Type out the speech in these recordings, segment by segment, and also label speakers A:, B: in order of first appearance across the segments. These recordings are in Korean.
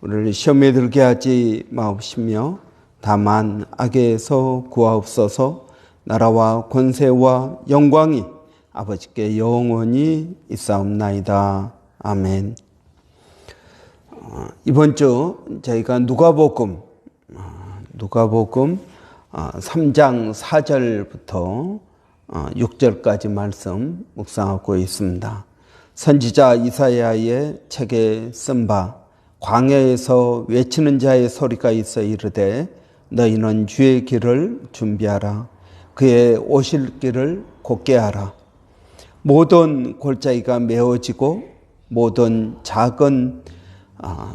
A: 우리를 시험에 들게 하지 마옵시며 다만 악에서 구하옵소서 나라와 권세와 영광이 아버지께 영원히 있사옵나이다. 아멘. 어, 이번 주 저희가 누가복음 어, 누가복음 3장 어, 4절부터 6절까지 말씀 묵상하고 있습니다. 선지자 이사야의 책에 쓴바 광야에서 외치는 자의 소리가 있어 이르되 너희는 주의 길을 준비하라 그의 오실 길을 곧게 하라 모든 골짜기가 메워지고 모든 작은 아,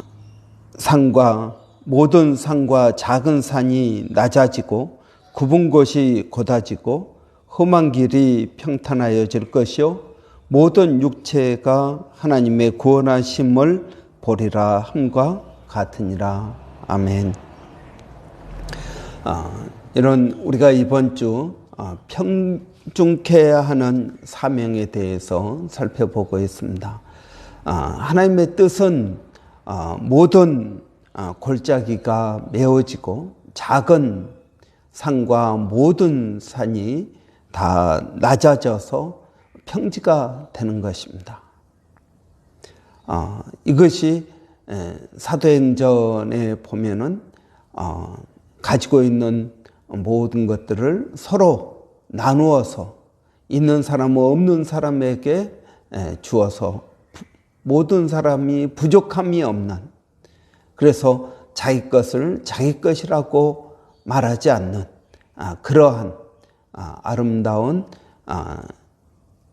A: 산과 모든 산과 작은 산이 낮아지고 굽은 곳이 곧아지고 험한 길이 평탄하여질 것이요 모든 육체가 하나님의 구원하심을 보리라 함과 같으니라. 아멘. 아, 이런 우리가 이번 주평중케 아, 하는 사명에 대해서 살펴보고 있습니다. 아, 하나님의 뜻은 아, 모든 아, 골짜기가 메워지고 작은 산과 모든 산이 다 낮아져서 평지가 되는 것입니다. 어, 이것이 에, 사도행전에 보면은 어, 가지고 있는 모든 것들을 서로 나누어서 있는 사람과 없는 사람에게 에, 주어서 부, 모든 사람이 부족함이 없는 그래서 자기 것을 자기 것이라고 말하지 않는 아, 그러한 아, 아름다운 아,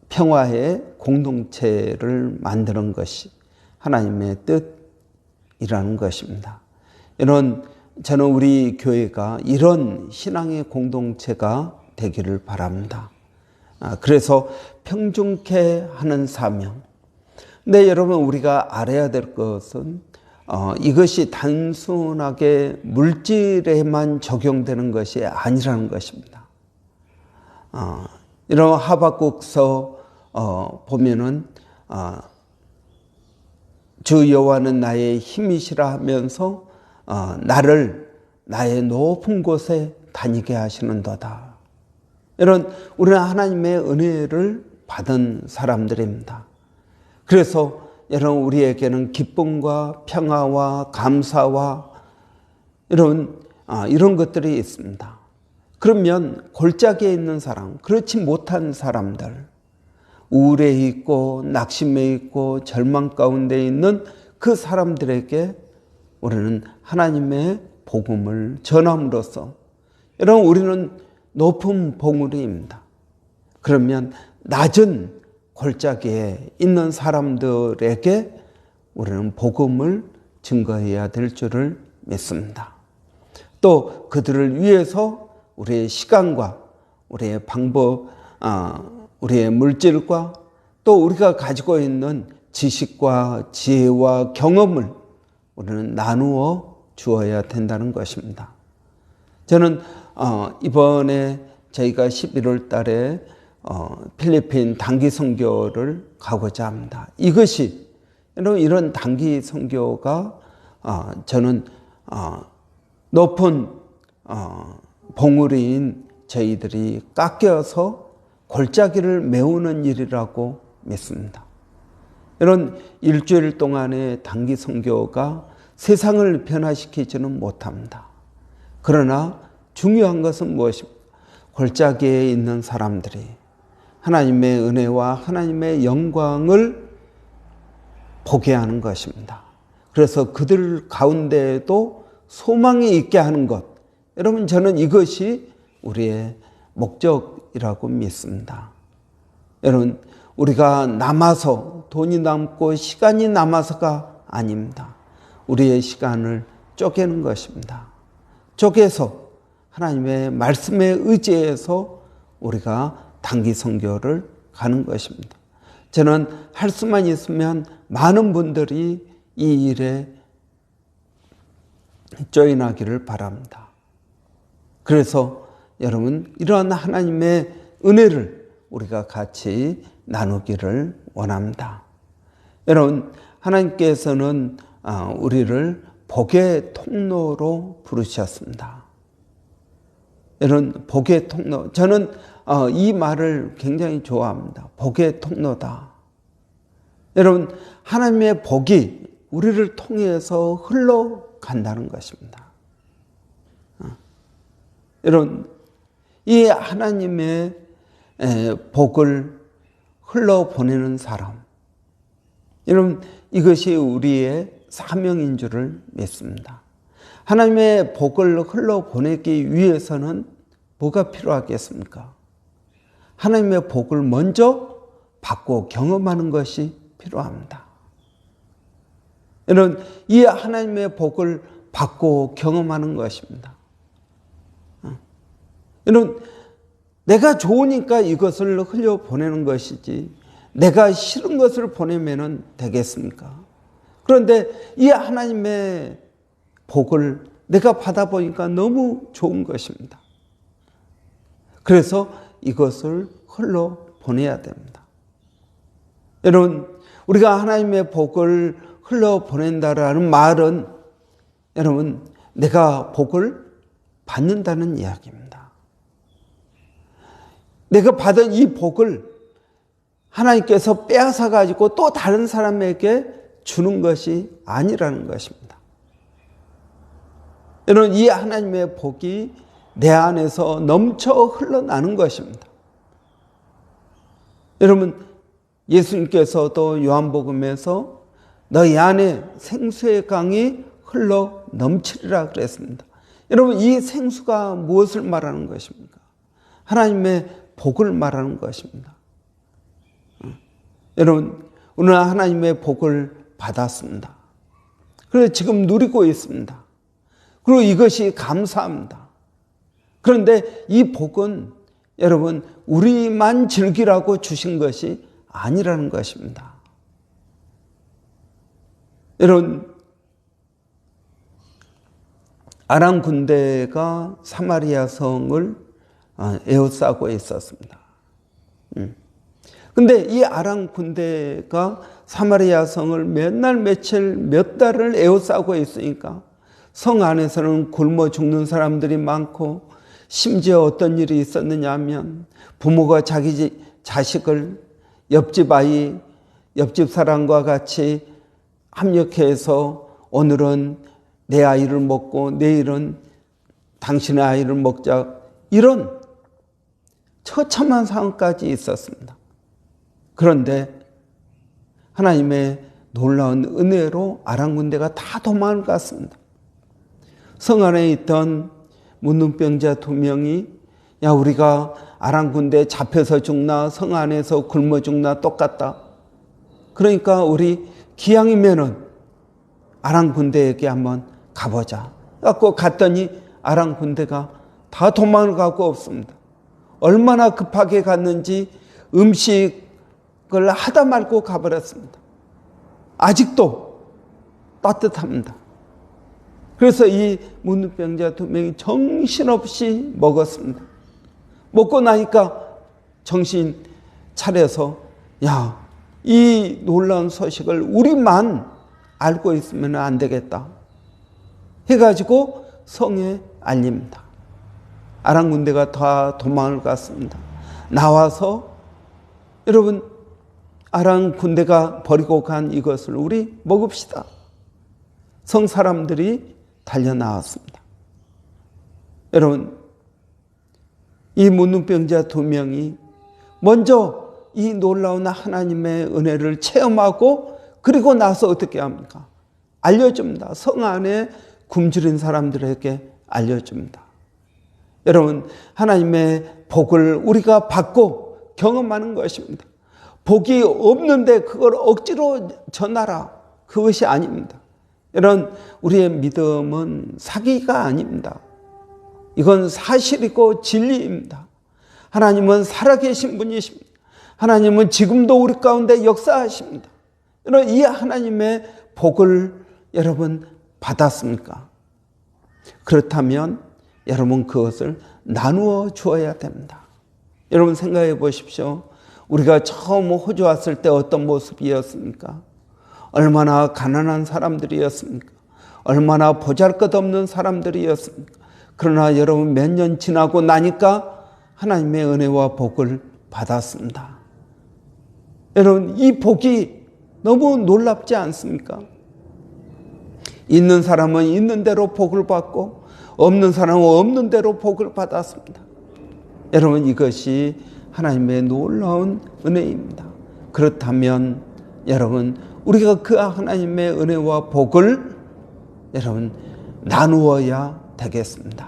A: 평화의 공동체를 만드는 것이 하나님의 뜻이라는 것입니다. 이런 저는 우리 교회가 이런 신앙의 공동체가 되기를 바랍니다. 아, 그래서 평중케 하는 사명. 근데 여러분 우리가 알아야 될 것은 어, 이것이 단순하게 물질에만 적용되는 것이 아니라는 것입니다. 어, 이런 하박국서 어, 보면은 주 여호와는 나의 힘이시라 하면서 어, 나를 나의 높은 곳에 다니게 하시는도다. 이런 우리는 하나님의 은혜를 받은 사람들입니다. 그래서 여러분 우리에게는 기쁨과 평화와 감사와 이런 어, 이런 것들이 있습니다. 그러면 골짜기에 있는 사람, 그렇지 못한 사람들, 우울해 있고 낙심해 있고 절망 가운데 있는 그 사람들에게 우리는 하나님의 복음을 전함으로써 여러분 우리는 높은 봉우리입니다. 그러면 낮은 골짜기에 있는 사람들에게 우리는 복음을 증거해야 될 줄을 믿습니다. 또 그들을 위해서 우리의 시간과 우리의 방법 어, 우리의 물질과 또 우리가 가지고 있는 지식과 지혜와 경험을 우리는 나누어 주어야 된다는 것입니다. 저는 어, 이번에 저희가 11월 달에 어, 필리핀 단기 선교를 가고자 합니다. 이것이 여러분 이런 단기 선교가 어, 저는 높은 봉우리인 저희들이 깎여서 골짜기를 메우는 일이라고 믿습니다. 이런 일주일 동안의 단기 선교가 세상을 변화시키지는 못합니다. 그러나 중요한 것은 무엇입니까? 골짜기에 있는 사람들이 하나님의 은혜와 하나님의 영광을 보게 하는 것입니다. 그래서 그들 가운데에도 소망이 있게 하는 것. 여러분, 저는 이것이 우리의 목적 것이라고 믿습니다. 여러분, 우리가 남아서 돈이 남고 시간이 남아서가 아닙니다. 우리의 시간을 쪼개는 것입니다. 쪼개서 하나님의 말씀에 의지해서 우리가 단기 선교를 가는 것입니다. 저는 할 수만 있으면 많은 분들이 이 일에 조인하기를 바랍니다. 그래서 여러분 이러한 하나님의 은혜를 우리가 같이 나누기를 원합니다. 여러분 하나님께서는 아, 우리를 복의 통로로 부르셨습니다. 이런 복의 통로 저는 어, 이 말을 굉장히 좋아합니다. 복의 통로다. 여러분 하나님의 복이 우리를 통해서 흘러간다는 것입니다. 어. 여러분 이 하나님의 복을 흘러보내는 사람. 여러분, 이것이 우리의 사명인 줄을 믿습니다. 하나님의 복을 흘러보내기 위해서는 뭐가 필요하겠습니까? 하나님의 복을 먼저 받고 경험하는 것이 필요합니다. 여러분, 이 하나님의 복을 받고 경험하는 것입니다. 여러분, 내가 좋으니까 이것을 흘려 보내는 것이지, 내가 싫은 것을 보내면 되겠습니까? 그런데 이 하나님의 복을 내가 받아보니까 너무 좋은 것입니다. 그래서 이것을 흘러 보내야 됩니다. 여러분, 우리가 하나님의 복을 흘러 보낸다라는 말은 여러분, 내가 복을 받는다는 이야기입니다. 내가 받은 이 복을 하나님께서 빼앗아 가지고 또 다른 사람에게 주는 것이 아니라는 것입니다. 여러분 이 하나님의 복이 내 안에서 넘쳐 흘러나는 것입니다. 여러분 예수님께서도 요한복음에서 너희 안에 생수의 강이 흘러 넘치리라 그랬습니다. 여러분 이 생수가 무엇을 말하는 것입니까? 하나님의 복을 말하는 것입니다. 어. 여러분, 오늘 하나님의 복을 받았습니다. 그래서 지금 누리고 있습니다. 그리고 이것이 감사합니다. 그런데 이 복은 여러분, 우리만 즐기라고 주신 것이 아니라는 것입니다. 여러분, 아람 군대가 사마리아 성을 아, 에워싸고 있었습니다. 음. 근데 이 아람 군대가 사마리아 성을 몇 날, 며칠, 몇 달을 에워싸고 있으니까 성 안에서는 굶어 죽는 사람들이 많고 심지어 어떤 일이 있었느냐 하면 부모가 자기 자식을 옆집 아이, 옆집 사람과 같이 합력해서 오늘은 내 아이를 먹고 내일은 당신의 아이를 먹자. 이런 처참한 상황까지 있었습니다. 그런데 하나님의 놀라운 은혜로 아랑군대가 다도망 갔습니다. 성 안에 있던 문둥병자 두 명이 야 우리가 아랑군대 잡혀서 죽나 성 안에서 굶어 죽나 똑같다. 그러니까 우리 기왕이면은 아랑군대에게 한번 가보자. 갖고 갔더니 아랑군대가 다 도망을 가고 없습니다. 얼마나 급하게 갔는지 음식을 하다 말고 가버렸습니다. 아직도 따뜻합니다. 그래서 이 문병자 두 명이 정신없이 먹었습니다. 먹고 나니까 정신 차려서 야, 이 놀라운 소식을 우리만 알고 있으면 안 되겠다. 해가지고 성에 알립니다. 아랑 군대가 다 도망을 갔습니다. 나와서 여러분 아람 군대가 버리고 간 이것을 우리 먹읍시다. 성 사람들이 달려 나왔습니다. 여러분 이 문둥병자 두 명이 먼저 이 놀라운 하나님의 은혜를 체험하고 그리고 나서 어떻게 합니까? 알려줍니다. 성 안에 굶주린 사람들에게 알려줍니다. 여러분, 하나님의 복을 우리가 받고 경험하는 것입니다. 복이 없는데 그걸 억지로 전하라. 그것이 아닙니다. 이런 우리의 믿음은 사기가 아닙니다. 이건 사실이고 진리입니다. 하나님은 살아계신 분이십니다. 하나님은 지금도 우리 가운데 역사하십니다. 여러이 하나님의 복을 여러분 받았습니까? 그렇다면 여러분 그것을 나누어 주어야 됩니다. 여러분 생각해 보십시오. 우리가 처음 호주 왔을 때 어떤 모습이었습니까? 얼마나 가난한 사람들이었습니까? 얼마나 보잘 것 없는 사람들이었습니까? 그러나 여러분 몇 년 지나고 나니까 하나님의 은혜와 복을 받았습니다. 여러분, 이 복이 너무 놀랍지 않습니까? 있는 사람은 있는 대로 복을 받고 없는 사람은 없는 대로 복을 받았습니다. 여러분 이것이 하나님의 놀라운 은혜입니다. 그렇다면 여러분 우리가 그 하나님의 은혜와 복을 여러분 나누어야 되겠습니다.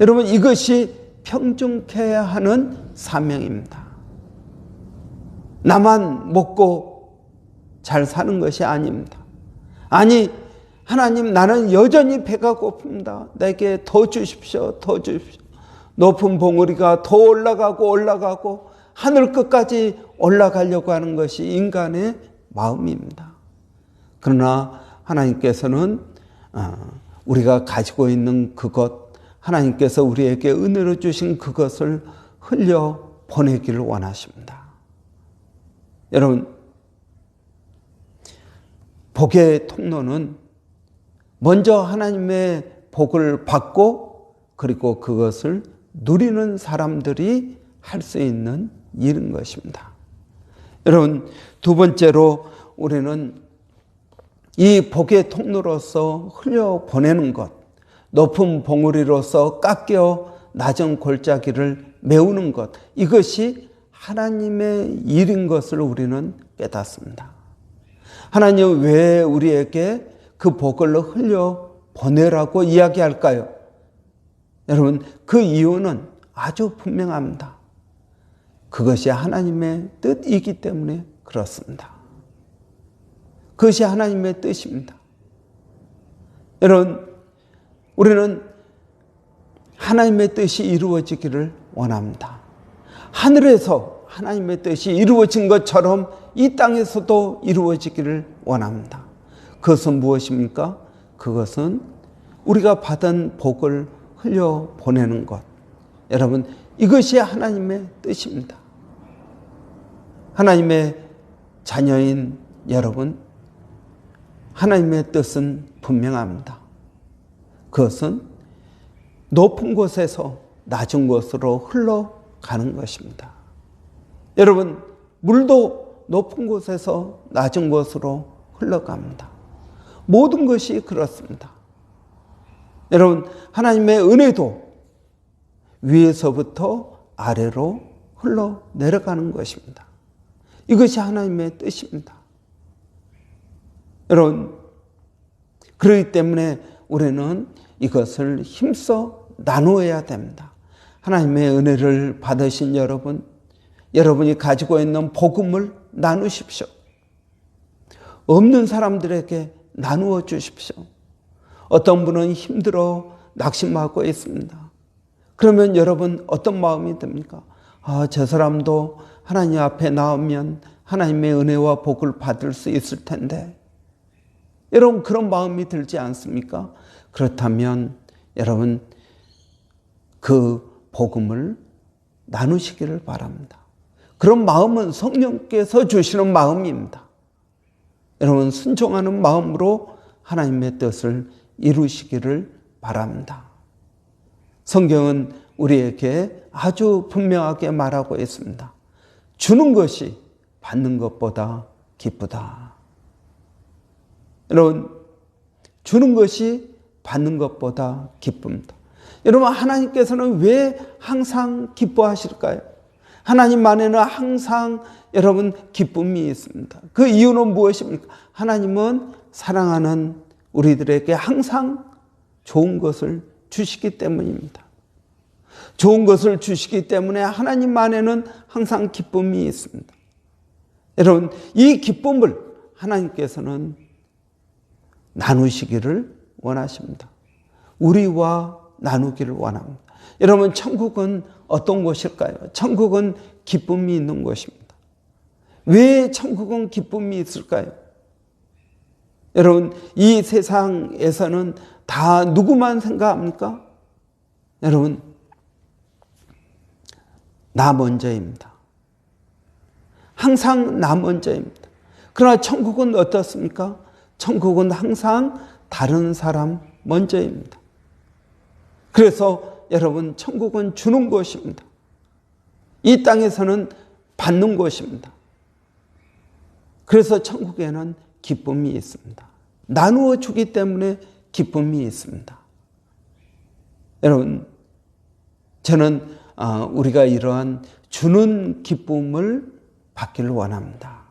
A: 여러분 이것이 평정케야 하는 사명입니다. 나만 먹고 잘 사는 것이 아닙니다. 아니 하나님 나는 여전히 배가 고픕니다. 내게 더 주십시오. 더 주십시오. 높은 봉우리가 더 올라가고 올라가고 하늘 끝까지 올라가려고 하는 것이 인간의 마음입니다. 그러나 하나님께서는 아, 우리가 가지고 있는 그것, 하나님께서 우리에게 은혜로 주신 그것을 흘려 보내기를 원하십니다. 여러분, 복의 통로는 먼저 하나님의 복을 받고 그리고 그것을 누리는 사람들이 할 수 있는 일인 것입니다. 여러분, 두 번째로 우리는 이 복의 통로로서 흘려보내는 것, 높은 봉우리로서 깎여 낮은 골짜기를 메우는 것, 이것이 하나님의 일인 것을 우리는 깨닫습니다. 하나님 왜 우리에게 그 복을 흘려 보내라고 이야기할까요? 여러분, 그 이유는 아주 분명합니다. 그것이 하나님의 뜻이기 때문에 그렇습니다. 그것이 하나님의 뜻입니다. 여러분, 우리는 하나님의 뜻이 이루어지기를 원합니다. 하늘에서 하나님의 뜻이 이루어진 것처럼 이 땅에서도 이루어지기를 원합니다. 그것은 무엇입니까? 그것은 우리가 받은 복을 흘려 보내는 것. 여러분, 이것이 하나님의 뜻입니다. 하나님의 자녀인 여러분, 하나님의 뜻은 분명합니다. 그것은 높은 곳에서 낮은 곳으로 흘러가는 것입니다. 여러분, 물도 높은 곳에서 낮은 곳으로 흘러갑니다. 모든 것이 그렇습니다. 여러분, 하나님의 은혜도 위에서부터 아래로 흘러 내려가는 것입니다. 이것이 하나님의 뜻입니다. 여러분, 그렇기 때문에 우리는 이것을 힘써 나누어야 됩니다. 하나님의 은혜를 받으신 여러분, 여러분이 가지고 있는 복음을 나누십시오. 없는 사람들에게 나누어 주십시오. 어떤 분은 힘들어 낙심하고 있습니다. 그러면 여러분 어떤 마음이 듭니까? 아, 저 사람도 하나님 앞에 나오면 하나님의 은혜와 복을 받을 수 있을 텐데. 여러분 그런 마음이 들지 않습니까? 그렇다면 여러분 그 복음을 나누시기를 바랍니다. 그런 마음은 성령께서 주시는 마음입니다. 여러분 순종하는 마음으로 하나님의 뜻을 이루시기를 바랍니다. 성경은 우리에게 아주 분명하게 말하고 있습니다. 주는 것이 받는 것보다 기쁘다. 여러분, 주는 것이 받는 것보다 기쁩니다. 여러분, 하나님께서는 왜 항상 기뻐하실까요? 하나님만에는 항상 여러분 기쁨이 있습니다. 그 이유는 무엇입니까? 하나님은 사랑하는 우리들에게 항상 좋은 것을 주시기 때문입니다. 좋은 것을 주시기 때문에 하나님만에는 항상 기쁨이 있습니다. 여러분, 이 기쁨을 하나님께서는 나누시기를 원하십니다. 우리와 나누기를 원합니다. 여러분, 천국은 어떤 곳일까요? 천국은 기쁨이 있는 곳입니다. 왜 천국은 기쁨이 있을까요? 여러분, 이 세상에서는 다 누구만 생각합니까? 여러분, 나 먼저입니다. 항상 나 먼저입니다. 그러나 천국은 어떻습니까? 천국은 항상 다른 사람 먼저입니다. 그래서 여러분, 천국은 주는 것입니다. 이 땅에서는 받는 것입니다. 그래서 천국에는 기쁨이 있습니다. 나누어 주기 때문에 기쁨이 있습니다. 여러분, 저는 어, 우리가 이러한 주는 기쁨을 받기를 원합니다.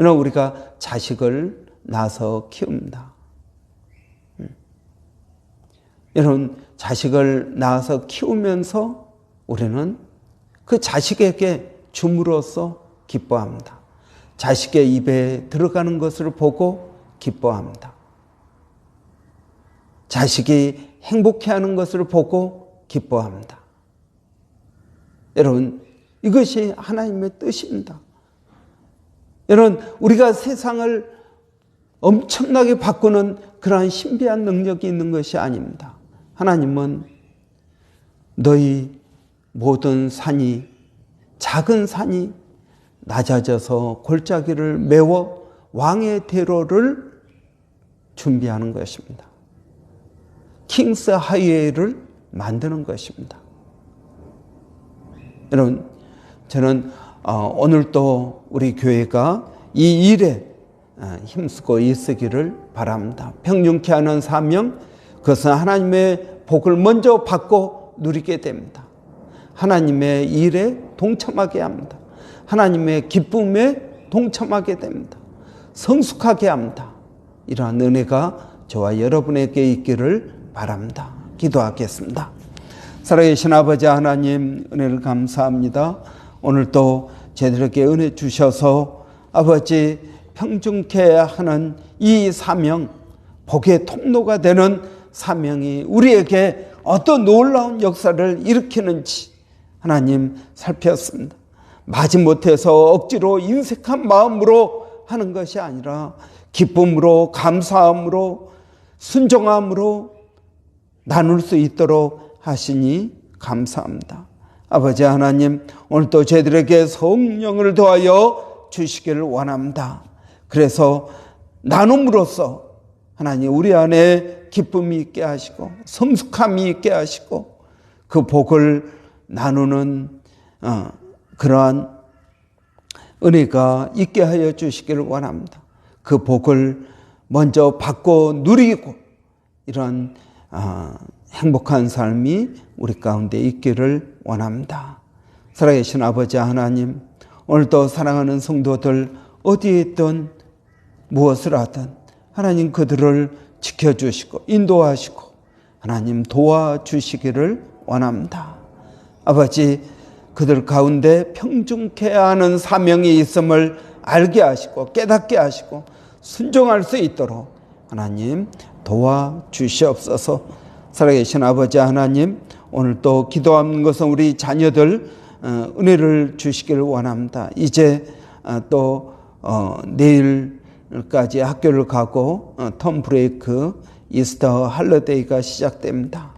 A: 여러분, 우리가 자식을 낳아서 키웁니다. 음. 여러분, 자식을 낳아서 키우면서 우리는 그 자식에게 줌으로써 기뻐합니다. 자식의 입에 들어가는 것을 보고 기뻐합니다. 자식이 행복해 하는 것을 보고 기뻐합니다. 여러분, 이것이 하나님의 뜻입니다. 여러분, 우리가 세상을 엄청나게 바꾸는 그러한 신비한 능력이 있는 것이 아닙니다. 하나님은 너희 모든 산이, 작은 산이 낮아져서 골짜기를 메워 왕의 대로를 준비하는 것입니다. 킹스 하이웨이를 만드는 것입니다. 여러분, 저는 어, 오늘도 우리 교회가 이 일에 어, 힘쓰고 있으기를 바랍니다. 평균케 하는 사명, 그것은 하나님의 복을 먼저 받고 누리게 됩니다. 하나님의 일에 동참하게 합니다. 하나님의 기쁨에 동참하게 됩니다. 성숙하게 합니다. 이러한 은혜가 저와 여러분에게 있기를 바랍니다. 기도하겠습니다. 살아계신 아버지 하나님 은혜를 감사합니다. 오늘도 제대로게 은혜 주셔서 아버지 평중케 하는 이 사명 복의 통로가 되는 사명이 우리에게 어떤 놀라운 역사를 일으키는지 하나님 살폈습니다. 마지못해서 억지로 인색한 마음으로 하는 것이 아니라 기쁨으로 감사함으로 순종함으로 나눌 수 있도록 하시니 감사합니다. 아버지 하나님 오늘도 저희들에게 성령을 더하여 주시기를 원합니다. 그래서 나눔으로써 하나님 우리 안에 기쁨이 있게 하시고 성숙함이 있게 하시고 그 복을 나누는 어, 그러한 은혜가 있게 하여 주시기를 원합니다. 그 복을 먼저 받고 누리고 이런 아, 행복한 삶이 우리 가운데 있기를 원합니다. 살아계신 아버지 하나님, 오늘도 사랑하는 성도들 어디에 있든 무엇을 하든 하나님 그들을 지켜주시고 인도하시고 하나님 도와주시기를 원합니다. 아버지, 그들 가운데 평중케 하는 사명이 있음을 알게 하시고 깨닫게 하시고 순종할 수 있도록 하나님 도와 주시옵소서. 살아계신 아버지 하나님, 오늘 또 기도하는 것은 우리 자녀들 어, 은혜를 주시기 원합니다. 이제 어, 또 어, 내일까지 학교를 가고 텀 브레이크 이스터 할러데이가 시작됩니다.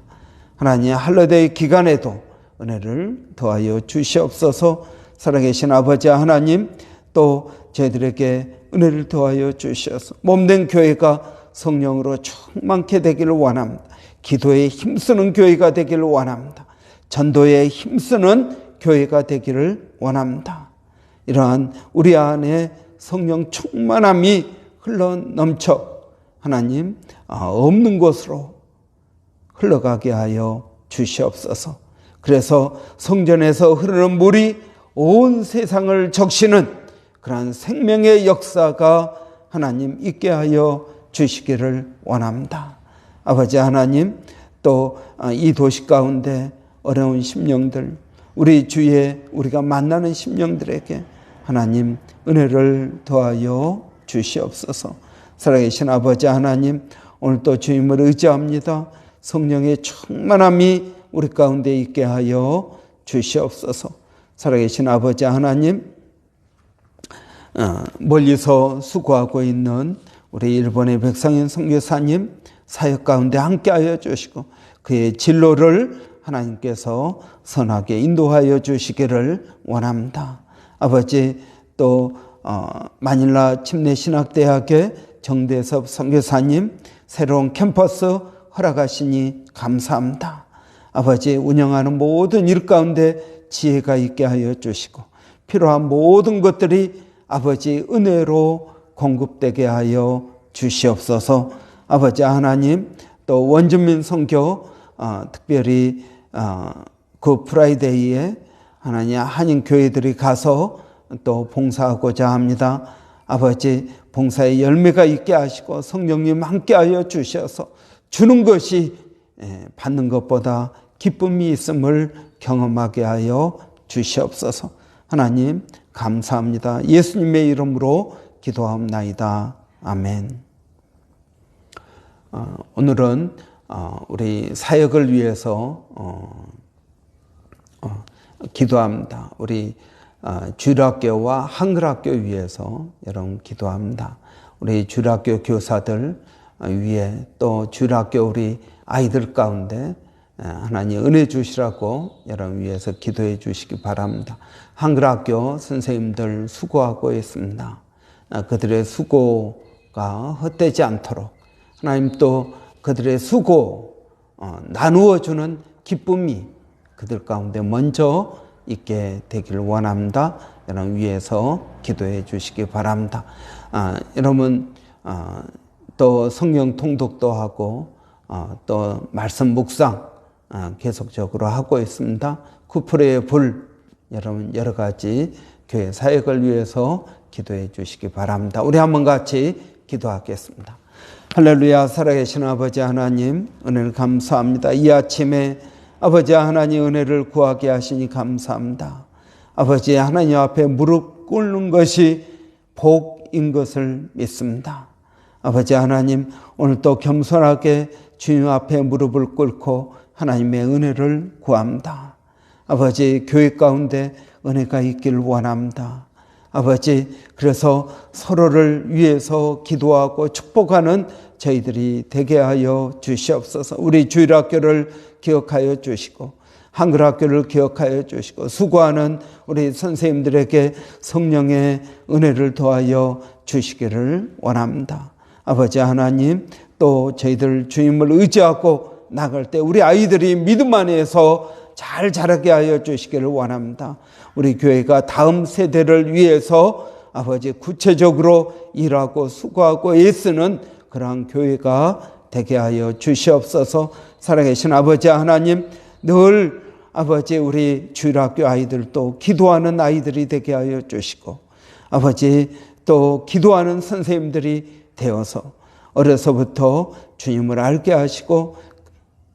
A: 하나님 할러데이 기간에도 은혜를 더하여 주시옵소서 살아계신 아버지 하나님 또 저희들에게 은혜를 더하여 주시옵소서 몸된 교회가 성령으로 충만케 되기를 원합니다. 기도에 힘쓰는 교회가 되기를 원합니다. 전도에 힘쓰는 교회가 되기를 원합니다. 이러한 우리 안에 성령 충만함이 흘러 넘쳐 하나님 아, 없는 곳으로 흘러가게 하여 주시옵소서. 그래서 성전에서 흐르는 물이 온 세상을 적시는 그러한 생명의 역사가 하나님 있게 하여 주시기를 원합니다. 아버지 하나님, 또이 아, 도시 가운데 어려운 심령들, 우리 주위에 우리가 만나는 심령들에게 하나님 은혜를 더하여 주시옵소서. 살아계신 아버지 하나님, 오늘도 주님을 의지합니다. 성령의 충만함이 우리 가운데 있게 하여 주시옵소서. 살아계신 아버지 하나님, 어, 멀리서 수고하고 있는 우리 일본의 백상현 선교사님 사역 가운데 함께하여 주시고 그의 진로를 하나님께서 선하게 인도하여 주시기를 원합니다. 아버지 또 어, 마닐라 침례신학대학의 정대섭 선교사님 새로운 캠퍼스 허락하시니 감사합니다. 아버지 운영하는 모든 일 가운데 지혜가 있게 하여 주시고 필요한 모든 것들이 아버지 은혜로 공급되게 하여 주시옵소서. 아버지 하나님 또 원주민 선교 어, 특별히 어, 그 프라이데이에 하나님 한인 교회들이 가서 또 봉사하고자 합니다. 아버지 봉사의 열매가 있게 하시고 성령님 함께하여 주셔서 주는 것이 예, 받는 것보다 기쁨이 있음을 경험하게 하여 주시옵소서. 하나님, 감사합니다. 예수님의 이름으로 기도하나이다 아멘. 어, 오늘은 어, 우리 사역을 위해서 어, 기도합니다. 우리 주일학교와 한글학교 위해서 여러분 기도합니다. 우리 주일학교 교사들 위에 또 주일학교 우리 아이들 가운데 하나님 은혜 주시라고 여러분 위해서 기도해 주시기 바랍니다. 한글 학교 선생님들 수고하고 있습니다. 아, 그들의 수고가 헛되지 않도록 하나님 또 그들의 수고 어, 나누어 주는 기쁨이 그들 가운데 먼저 있게 되기를 원합니다. 여러분 위해서 기도해 주시기 바랍니다. 아, 여러분 아, 또 성령 통독도 하고 어, 또 말씀 묵상 어, 계속적으로 하고 있습니다. 쿠프레의 불 여러분 여러 가지 교회 사역을 위해서 기도해 주시기 바랍니다. 우리 한번 같이 기도하겠습니다. 할렐루야 살아계신 아버지 하나님 은혜를 감사합니다. 이 아침에 아버지 하나님 은혜를 구하게 하시니 감사합니다. 아버지 하나님 앞에 무릎 꿇는 것이 복인 것을 믿습니다. 아버지 하나님 오늘도 겸손하게 주님 앞에 무릎을 꿇고 하나님의 은혜를 구합니다. 아버지 교회 가운데 은혜가 있길 원합니다. 아버지 그래서 서로를 위해서 기도하고 축복하는 저희들이 되게 하여 주시옵소서. 우리 주일학교를 기억하여 주시고 한글 학교를 기억하여 주시고 수고하는 우리 선생님들에게 성령의 은혜를 더하여 주시기를 원합니다. 아버지 하나님 또 저희들 주님을 의지하고 나갈 때 우리 아이들이 믿음 안에서 잘 자라게 하여 주시기를 원합니다. 우리 교회가 다음 세대를 위해서 아버지 구체적으로 일하고 수고하고 애쓰는 그러한 교회가 되게 하여 주시옵소서 살아계신 아버지 하나님 늘 아버지 우리 주일학교 아이들도 기도하는 아이들이 되게 하여 주시고 아버지 또 기도하는 선생님들이 되어서 어려서부터 주님을 알게 하시고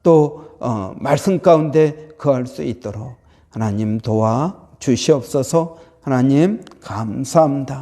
A: 또 어, 말씀 가운데 거할 수 있도록 하나님 도와 주시옵소서 하나님 감사합니다.